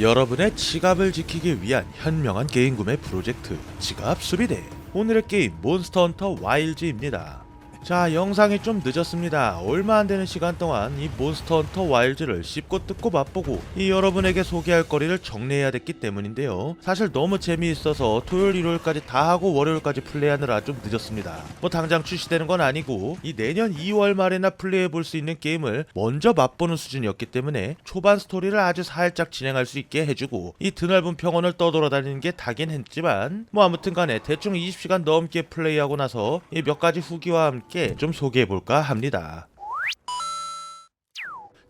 여러분의 지갑을 지키기 위한 현명한 게임 구매 프로젝트 지갑 수리대 오늘의 게임 몬스터 헌터 와일즈입니다. 자 영상이 좀 늦었습니다. 얼마 안 되는 시간 동안 이 몬스터 헌터 와일즈를 씹고 뜯고 맛보고 이 여러분에게 소개할 거리를 정리해야 됐기 때문인데요. 사실 너무 재미있어서 토요일 일요일까지 다 하고 월요일까지 플레이하느라 좀 늦었습니다. 뭐 당장 출시되는 건 아니고 이 내년 2월 말에나 플레이해 볼 수 있는 게임을 먼저 맛보는 수준이었기 때문에 초반 스토리를 아주 살짝 진행할 수 있게 해주고 이 드넓은 평원을 떠돌아다니는 게 다긴 했지만 뭐 아무튼 간에 대충 20시간 넘게 플레이하고 나서 이 몇 가지 후기와 함께 좀 소개해 볼까 합니다.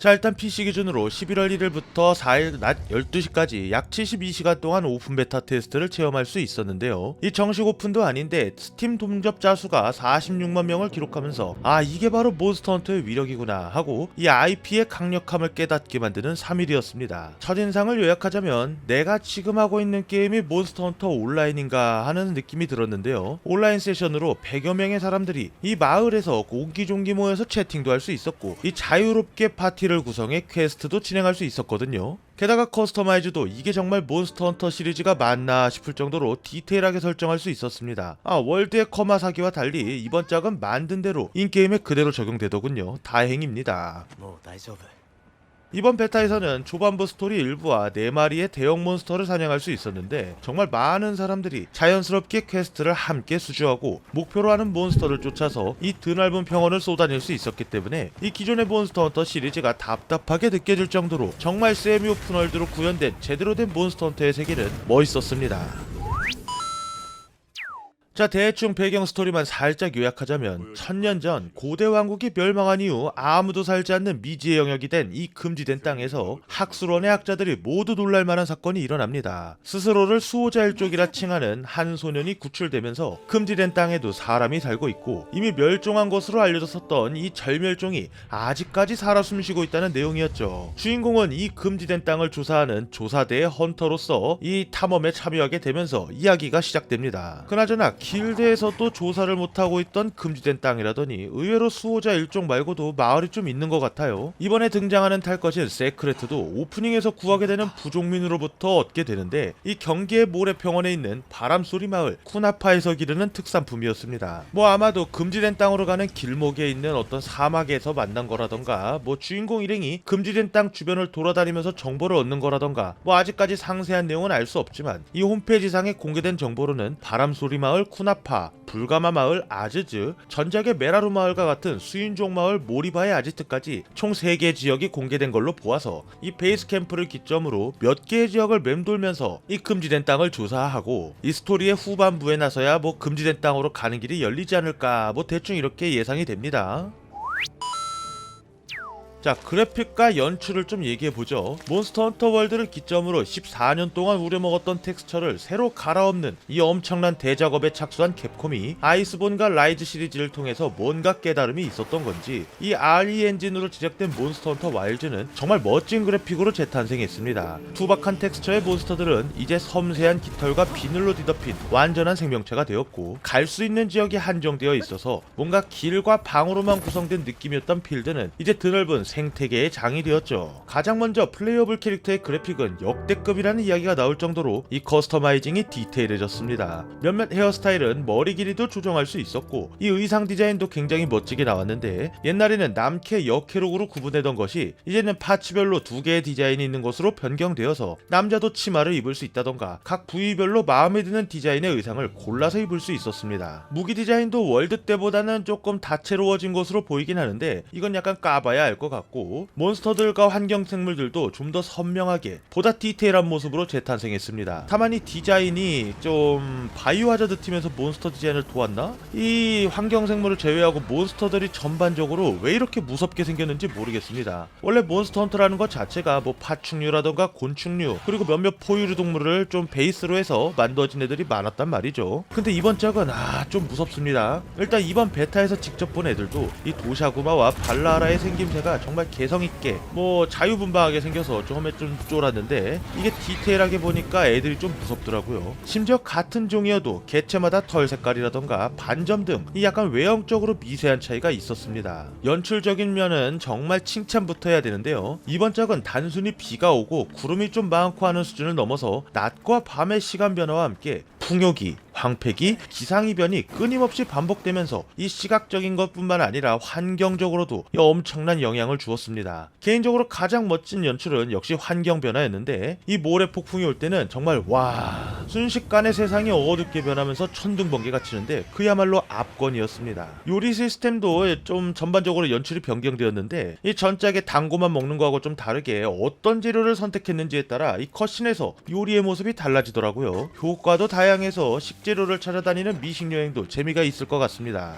자 일단 PC 기준으로 11월 1일부터 4일 낮 12시까지 약 72시간 동안 오픈 베타 테스트를 체험할 수 있었는데요. 이 정식 오픈도 아닌데 스팀 동접자 수가 46만 명을 기록하면서 아 이게 바로 몬스터 헌터의 위력이구나 하고 이 IP의 강력함을 깨닫게 만드는 3일이었습니다. 첫인상을 요약하자면 내가 지금 하고 있는 게임이 몬스터 헌터 온라인인가 하는 느낌이 들었는데요. 온라인 세션으로 100여 명의 사람들이 이 마을에서 옹기종기 모여서 채팅도 할 수 있었고 이 자유롭게 파티를 파티를 구성해 퀘스트도 진행할 수 있었거든요. 게다가 커스터마이즈도 이게 정말 몬스터 헌터 시리즈가 맞나 싶을 정도로 디테일하게 설정할 수 있었습니다. 아 월드의 커마 사기와 달리 이번 작은 만든 대로 인게임에 그대로 적용되더군요. 다행입니다. 뭐, 이번 베타에서는 초반부 스토리 일부와 4마리의 대형 몬스터를 사냥할 수 있었는데 정말 많은 사람들이 자연스럽게 퀘스트를 함께 수주하고 목표로 하는 몬스터를 쫓아서 이 드넓은 평원을 쏘다닐 수 있었기 때문에 이 기존의 몬스터 헌터 시리즈가 답답하게 느껴질 정도로 정말 세미 오픈월드로 구현된 제대로 된 몬스터 헌터의 세계는 멋있었습니다. 자 대충 배경 스토리만 살짝 요약하자면 천년 전 고대 왕국이 멸망한 이후 아무도 살지 않는 미지의 영역이 된 이 금지된 땅에서 학술원의 학자들이 모두 놀랄 만한 사건이 일어납니다. 스스로를 수호자 일족이라 칭하는 한 소년이 구출되면서 금지된 땅에도 사람이 살고 있고 이미 멸종한 것으로 알려졌었던 이 절멸종이 아직까지 살아 숨쉬고 있다는 내용이었죠. 주인공은 이 금지된 땅을 조사하는 조사대의 헌터로서 이 탐험에 참여하게 되면서 이야기가 시작됩니다. 그나저나 길드에서도 조사를 못하고 있던 금지된 땅이라더니 의외로 수호자 일종 말고도 마을이 좀 있는 것 같아요. 이번에 등장하는 탈것인 세크레트도 오프닝에서 구하게 되는 부족민으로부터 얻게 되는데 이 경기의 모래평원에 있는 바람소리 마을 쿠나파에서 기르는 특산품이었습니다. 뭐 아마도 금지된 땅으로 가는 길목에 있는 어떤 사막에서 만난 거라던가 뭐 주인공 일행이 금지된 땅 주변을 돌아다니면서 정보를 얻는 거라던가 뭐 아직까지 상세한 내용은 알 수 없지만 이 홈페이지상에 공개된 정보로는 바람소리 마을 쿠 나파, 불가마 마을 아즈즈, 전작의 메라루 마을과 같은 수인종 마을 모리바의 아지트까지 총 3개 지역이 공개된 걸로 보아서 이 베이스 캠프를 기점으로 몇 개의 지역을 맴돌면서 이 금지된 땅을 조사하고 이 스토리의 후반부에 나서야 뭐 금지된 땅으로 가는 길이 열리지 않을까 뭐 대충 이렇게 예상이 됩니다. 자 그래픽과 연출을 좀 얘기해보죠. 몬스터 헌터 월드를 기점으로 14년 동안 우려먹었던 텍스처를 새로 갈아엎는 이 엄청난 대작업에 착수한 캡콤이 아이스본과 라이즈 시리즈를 통해서 뭔가 깨달음이 있었던 건지 이 RE 엔진으로 제작된 몬스터 헌터 와일즈는 정말 멋진 그래픽으로 재탄생했습니다. 투박한 텍스처의 몬스터들은 이제 섬세한 깃털과 비늘로 뒤덮인 완전한 생명체가 되었고 갈 수 있는 지역이 한정되어 있어서 뭔가 길과 방으로만 구성된 느낌이었던 필드는 이제 드넓은 생태계의 장이 되었죠. 가장 먼저 플레이어블 캐릭터의 그래픽은 역대급이라는 이야기가 나올 정도로 이 커스터마이징이 디테일해졌습니다. 몇몇 헤어스타일은 머리 길이도 조정할 수 있었고 이 의상 디자인도 굉장히 멋지게 나왔는데 옛날에는 남캐 여캐룩으로 구분되던 것이 이제는 파츠별로 두 개의 디자인이 있는 것으로 변경되어서 남자도 치마를 입을 수 있다던가 각 부위별로 마음에 드는 디자인의 의상을 골라서 입을 수 있었습니다. 무기 디자인도 월드 때보다는 조금 다채로워진 것으로 보이긴 하는데 이건 약간 까봐야 알 것 같고 몬스터들과 환경 생물들도 좀 더 선명하게 보다 디테일한 모습으로 재탄생했습니다. 다만 이 디자인이 좀 바이오 하자드 팀에서 몬스터 디자인을 도왔나? 이 환경 생물을 제외하고 몬스터들이 전반적으로 왜 이렇게 무섭게 생겼는지 모르겠습니다. 원래 몬스터 헌터라는 것 자체가 뭐 파충류라던가 곤충류 그리고 몇몇 포유류 동물을 좀 베이스로 해서 만들어진 애들이 많았단 말이죠. 근데 이번 짝은 아 좀 무섭습니다. 일단 이번 베타에서 직접 본 애들도 이 도샤구마와 발라라의 생김새가 정말 개성 있게 뭐 자유분방하게 생겨서 처음에 좀 쫄았는데 이게 디테일하게 보니까 애들이 좀 무섭더라고요. 심지어 같은 종이어도 개체마다 털 색깔이라던가 반점 등 이 약간 외형적으로 미세한 차이가 있었습니다. 연출적인 면은 정말 칭찬부터 해야 되는데요. 이번 작은 단순히 비가 오고 구름이 좀 많고 하는 수준을 넘어서 낮과 밤의 시간 변화와 함께 풍요기, 황폐기, 기상이변이 끊임없이 반복되면서 이 시각적인 것뿐만 아니라 환경적으로도 이 엄청난 영향을 주었습니다. 개인적으로 가장 멋진 연출은 역시 환경 변화였는데 이 모래 폭풍이 올 때는 정말 와 순식간에 세상이 어둡게 변하면서 천둥번개가 치는데 그야말로 압권이었습니다. 요리 시스템도 좀 전반적으로 연출이 변경되었는데 이 전작의 단고만 먹는 거하고 좀 다르게 어떤 재료를 선택했는지에 따라 이 컷신에서 요리의 모습이 달라지더라고요. 효과도 다양해서 식재 료를 찾아다니는 미식 여행도 재미가 있을 것 같습니다.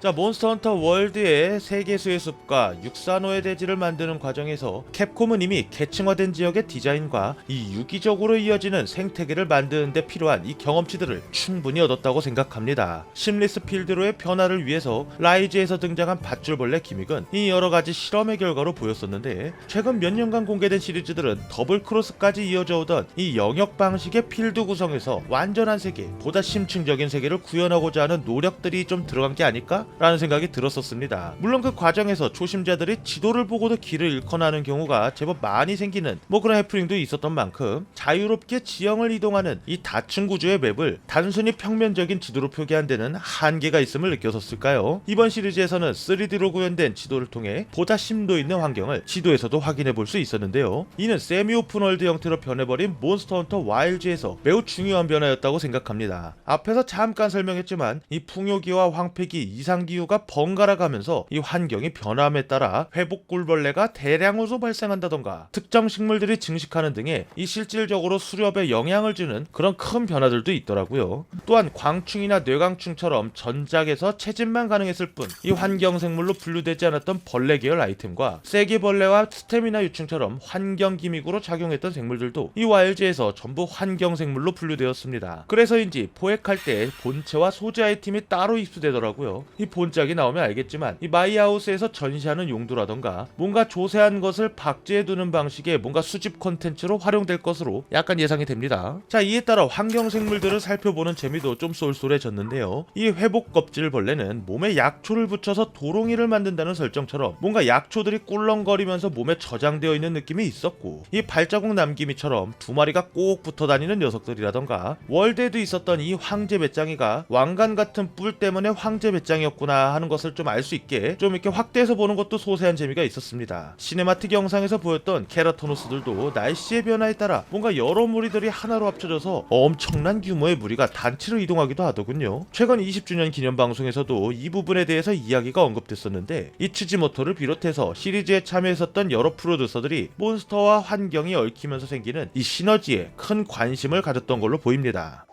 자 몬스터 헌터 월드의 세계수의 숲과 육산호의 대지를 만드는 과정에서 캡콤은 이미 계층화된 지역의 디자인과 이 유기적으로 이어지는 생태계를 만드는 데 필요한 이 경험치들을 충분히 얻었다고 생각합니다. 심리스 필드로의 변화를 위해서 라이즈에서 등장한 밧줄벌레 기믹은 이 여러가지 실험의 결과로 보였었는데 최근 몇 년간 공개된 시리즈들은 더블 크로스까지 이어져 오던 이 영역 방식의 필드 구성에서 완전한 세계, 보다 심층적인 세계를 구현하고자 하는 노력들이 좀 들어간 게 아닐까? 라는 생각이 들었었습니다. 물론 그 과정에서 초심자들이 지도를 보고도 길을 잃거나 하는 경우가 제법 많이 생기는 뭐 그런 해프닝도 있었던 만큼 자유롭게 지형을 이동하는 이 다층 구조의 맵을 단순히 평면적인 지도로 표기한 데는 한계가 있음을 느꼈었을까요? 이번 시리즈에서는 3D로 구현된 지도를 통해 보다 심도 있는 환경을 지도에서도 확인해 볼 수 있었는데요. 이는 세미 오픈 월드 형태로 변해버린 몬스터 헌터 와일즈에서 매우 중요한 변화였다고 생각합니다. 앞에서 잠깐 설명했지만 이 풍요기와 황폐기 이상 기후가 번갈아 가면서 이 환경이 변함에 따라 회복 꿀벌레가 대량으로 발생한다던가 특정 식물들이 증식하는 등의 이 실질적으로 수렵에 영향을 주는 그런 큰 변화들도 있더라고요. 또한 광충이나 뇌광충처럼 전작에서 채집만 가능했을 뿐 이 환경 생물로 분류되지 않았던 벌레 계열 아이템과 세계벌레와 스테미나 유충처럼 환경 기믹으로 작용했던 생물들도 이 와일즈에서 전부 환경 생물로 분류되었습니다. 그래서인지 포획할 때 본체와 소재 아이템이 따로 입수되더라고요. 이 본작이 나오면 알겠지만 이 마이하우스에서 전시하는 용도라던가 뭔가 조세한 것을 박제해 두는 방식의 뭔가 수집 콘텐츠로 활용될 것으로 약간 예상이 됩니다. 자 이에 따라 환경 생물들을 살펴보는 재미도 좀 쏠쏠해졌는데요. 이 회복 껍질 벌레는 몸에 약초를 붙여서 도롱이를 만든다는 설정처럼 뭔가 약초들이 꿀렁거리면서 몸에 저장되어 있는 느낌이 있었고 이 발자국 남기미처럼 두 마리가 꼭 붙어 다니는 녀석들이라던가 월드에도 있었던 이 황제 배짱이가 왕관 같은 뿔 때문에 황제 배짱이었 구나 하는 것을 좀 알 수 있게 좀 이렇게 확대해서 보는 것도 소세한 재미가 있었습니다. 시네마틱 영상에서 보였던 케라토노스들도 날씨의 변화에 따라 뭔가 여러 무리들이 하나로 합쳐져서 엄청난 규모의 무리가 단체로 이동하기도 하더군요. 최근 20주년 기념 방송에서도 이 부분에 대해서 이야기가 언급됐었는데 이 츠지모토를 비롯해서 시리즈에 참여했었던 여러 프로듀서들이 몬스터와 환경이 얽히면서 생기는 이 시너지에 큰 관심을 가졌던 걸로 보입니다.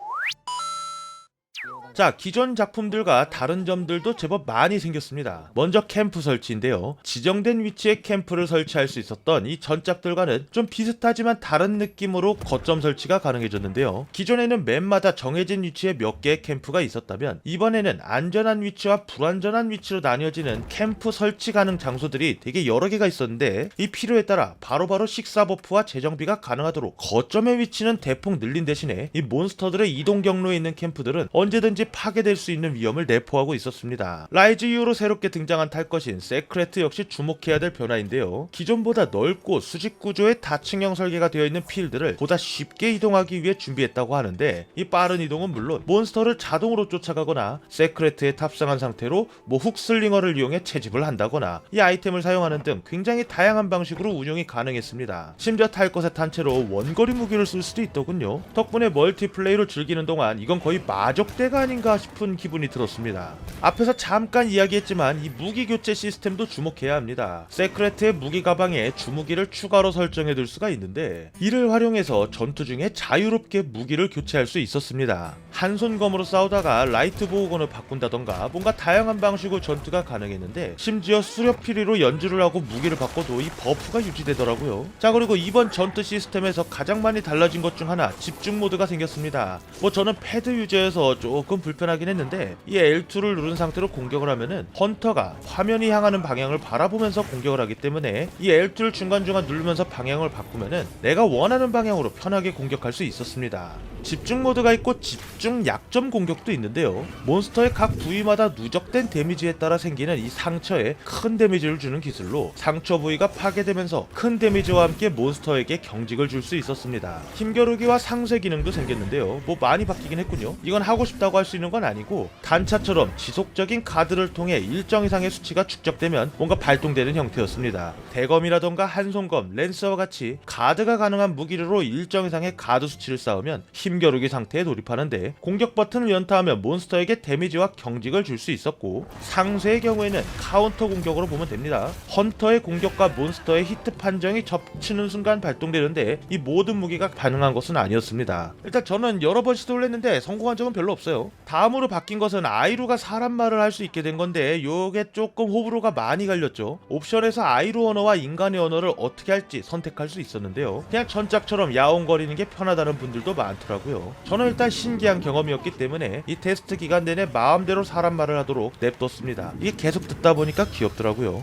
자, 기존 작품들과 다른 점들도 제법 많이 생겼습니다. 먼저 캠프 설치인데요. 지정된 위치에 캠프를 설치할 수 있었던 이 전작들과는 좀 비슷하지만 다른 느낌으로 거점 설치가 가능해졌는데요. 기존에는 맵마다 정해진 위치에 몇 개의 캠프가 있었다면 이번에는 안전한 위치와 불안전한 위치로 나뉘어지는 캠프 설치 가능 장소들이 되게 여러 개가 있었는데 이 필요에 따라 바로바로 식사 버프와 재정비가 가능하도록 거점의 위치는 대폭 늘린 대신에 이 몬스터들의 이동 경로에 있는 캠프들은 언제든지 파괴될 수 있는 위험을 내포하고 있었습니다. 라이즈 이후로 새롭게 등장한 탈 것인 세크레트 역시 주목해야 될 변화인데요. 기존보다 넓고 수직 구조의 다층형 설계가 되어 있는 필드를 보다 쉽게 이동하기 위해 준비했다고 하는데 이 빠른 이동은 물론 몬스터를 자동으로 쫓아가거나 세크레트에 탑승한 상태로 뭐 훅슬링어를 이용해 채집을 한다거나 이 아이템을 사용하는 등 굉장히 다양한 방식으로 운용이 가능했습니다. 심지어 탈 것에 탄 채로 원거리 무기를 쓸 수도 있더군요. 덕분에 멀티플레이로 즐기는 동안 이건 거의 마적대가 아닌 아닌가 싶은 기분이 들었습니다. 앞에서 잠깐 이야기했지만 이 무기 교체 시스템도 주목해야 합니다. 세크레트의 무기 가방에 주무기를 추가로 설정해 둘 수가 있는데 이를 활용해서 전투 중에 자유롭게 무기를 교체할 수 있었습니다. 한 손검으로 싸우다가 라이트 보호건을 바꾼다던가 뭔가 다양한 방식으로 전투가 가능했는데 심지어 수렵 피리로 연주를 하고 무기를 바꿔도 이 버프가 유지되더라고요. 자 그리고 이번 전투 시스템에서 가장 많이 달라진 것 중 하나 집중 모드가 생겼습니다. 뭐 저는 패드 유저여서 조금 불편하긴 했는데 이 L2를 누른 상태로 공격을 하면은 헌터가 화면이 향하는 방향을 바라보면서 공격을 하기 때문에 이 L2를 중간중간 누르면서 방향을 바꾸면은 내가 원하는 방향으로 편하게 공격할 수 있었습니다. 집중 모드가 있고 집중 약점 공격도 있는데요. 몬스터의 각 부위마다 누적된 데미지에 따라 생기는 이 상처에 큰 데미지를 주는 기술로 상처 부위가 파괴되면서 큰 데미지와 함께 몬스터에게 경직을 줄 수 있었습니다. 힘겨루기와 상쇄 기능도 생겼는데요. 뭐 많이 바뀌긴 했군요. 이건 하고 싶다고 할 수 있는 건 아니고 단차처럼 지속적인 카드를 통해 일정 이상의 수치가 축적되면 뭔가 발동되는 형태였습니다. 대검이라던가 한손검, 랜서와 같이 가드가 가능한 무기로 일정 이상의 가드 수치를 쌓으면 힘겨루기 상태에 돌입하는데 공격 버튼을 연타하면 몬스터에게 데미지와 경직을 줄 수 있었고 상쇄의 경우에는 카운터 공격으로 보면 됩니다. 헌터의 공격과 몬스터의 히트 판정이 접치는 순간 발동되는데 이 모든 무기가 가능한 것은 아니었습니다. 일단 저는 여러 번 시도를 했는데 성공한 적은 별로 없어요. 다음으로 바뀐 것은 아이루가 사람 말을 할 수 있게 된 건데 요게 조금 호불호가 많이 갈렸죠. 옵션에서 아이루 언어와 인간의 언어를 어떻게 할지 선택할 수 있었는데요. 그냥 전작처럼 야옹거리는 게 편하다는 분들도 많더라고요. 저는 일단 신기한 경험이었기 때문에 이 테스트 기간 내내 마음대로 사람 말을 하도록 냅뒀습니다. 이게 계속 듣다 보니까 귀엽더라고요.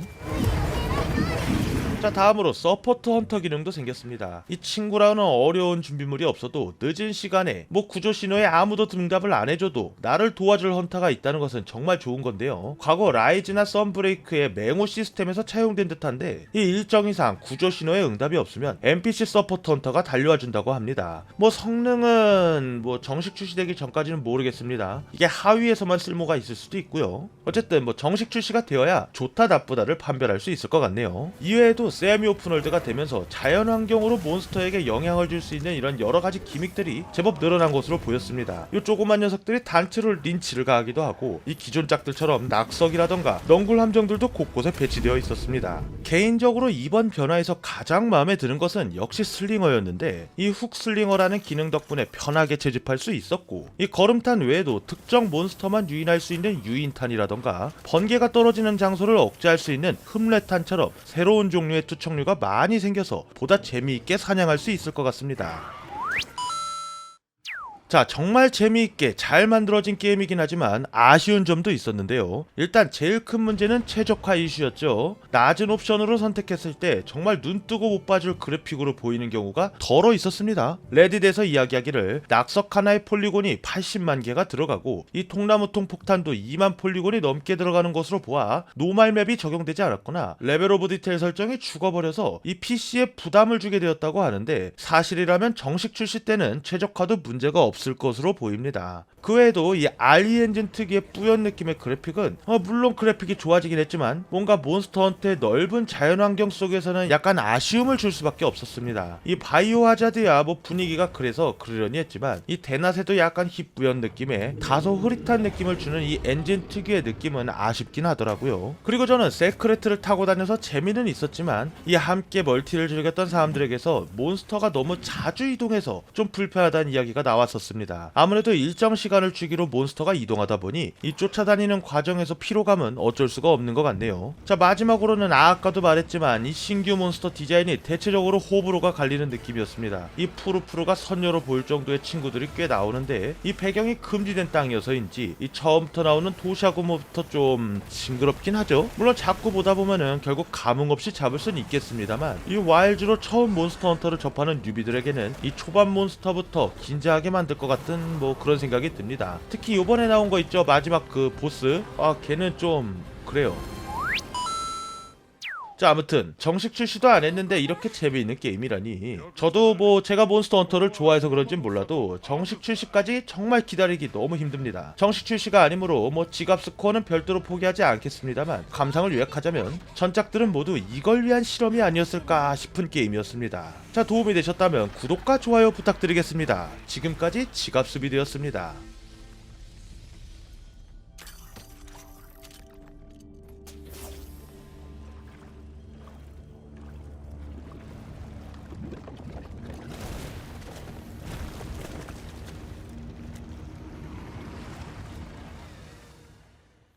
자 다음으로 서포트 헌터 기능도 생겼습니다. 이 친구라는 어려운 준비물이 없어도 늦은 시간에 뭐 구조 신호에 아무도 응답을 안 해줘도 나를 도와줄 헌터가 있다는 것은 정말 좋은 건데요. 과거 라이즈나 썬브레이크의 맹호 시스템에서 차용된 듯한데 이 일정 이상 구조 신호에 응답이 없으면 NPC 서포트 헌터가 달려와 준다고 합니다. 뭐 성능은 뭐 정식 출시되기 전까지는 모르겠습니다. 이게 하위에서만 쓸모가 있을 수도 있고요. 어쨌든 뭐 정식 출시가 되어야 좋다 나쁘다를 판별할 수 있을 것 같네요. 이외에도 세미 오픈월드가 되면서 자연 환경으로 몬스터에게 영향을 줄 수 있는 이런 여러 가지 기믹들이 제법 늘어난 것으로 보였습니다. 이 조그만 녀석들이 단체로 린치를 가하기도 하고 이 기존 짝들처럼 낙석이라던가 넝굴 함정들도 곳곳에 배치되어 있었습니다. 개인적으로 이번 변화에서 가장 마음에 드는 것은 역시 슬링어였는데 이 훅 슬링어라는 기능 덕분에 편하게 채집할 수 있었고 이 걸음탄 외에도 특정 몬스터만 유인할 수 있는 유인탄이라던가 번개가 떨어지는 장소를 억제할 수 있는 흠레탄처럼 새로운 종류의 투척류가 많이 생겨서 보다 재미있게 사냥할 수 있을 것 같습니다. 자, 정말 재미있게 잘 만들어진 게임이긴 하지만 아쉬운 점도 있었는데요. 일단 제일 큰 문제는 최적화 이슈였죠. 낮은 옵션으로 선택했을 때 정말 눈 뜨고 못 봐줄 그래픽으로 보이는 경우가 덜어 있었습니다. 레딧에서 이야기하기를 낙석 하나의 폴리곤이 80만 개가 들어가고 이 통나무통 폭탄도 2만 폴리곤이 넘게 들어가는 것으로 보아 노말 맵이 적용되지 않았거나 레벨 오브 디테일 설정이 죽어버려서 이 PC에 부담을 주게 되었다고 하는데 사실이라면 정식 출시 때는 최적화도 문제가 없을 것으로 보입니다. 그 외에도 이 알리 엔진 특유의 뿌연 느낌의 그래픽은 어, 물론 그래픽이 좋아지긴 했지만 뭔가 몬스터 헌트의 넓은 자연 환경 속에서는 약간 아쉬움을 줄 수밖에 없었습니다. 이 바이오 하자드야 뭐 분위기가 그래서 그러려니 했지만 이 대낮에도 약간 힙뿌연 느낌의 다소 흐릿한 느낌을 주는 이 엔진 특유의 느낌은 아쉽긴 하더라고요. 그리고 저는 세크레트를 타고 다녀서 재미는 있었지만 이 함께 멀티를 즐겼던 사람들에게서 몬스터가 너무 자주 이동해서 좀 불편하다는 이야기가 나왔었 습니다. 아무래도 일정 시간 시간을 주기로 몬스터가 이동하다 보니 이 쫓아다니는 과정에서 피로감은 어쩔 수가 없는 것 같네요. 자 마지막으로는 아까도 말했지만 이 신규 몬스터 디자인이 대체적으로 호불호가 갈리는 느낌이었습니다. 이 푸르푸르가 선녀로 보일 정도의 친구들이 꽤 나오는데 이 배경이 금지된 땅이어서인지 이 처음부터 나오는 도시아구모부터 좀 징그럽긴 하죠. 물론 자꾸 보다 보면은 결국 감흥 없이 잡을 수는 있겠습니다만 이 와일즈로 처음 몬스터 헌터를 접하는 뉴비들에게는 이 초반 몬스터부터 긴장하게 만들 것 같은 뭐 그런 생각이 듭니다. 특히 이번에 나온 거 있죠 마지막 그 보스 아 걔는 좀 그래요. 자 아무튼 정식 출시도 안 했는데 이렇게 재미있는 게임이라니. 저도 뭐 제가 몬스터 헌터를 좋아해서 그런진 몰라도 정식 출시까지 정말 기다리기 너무 힘듭니다. 정식 출시가 아니므로 뭐 지갑 스코어는 별도로 포기하지 않겠습니다만 감상을 요약하자면 전작들은 모두 이걸 위한 실험이 아니었을까 싶은 게임이었습니다. 자 도움이 되셨다면 구독과 좋아요 부탁드리겠습니다. 지금까지 지갑수비되었습니다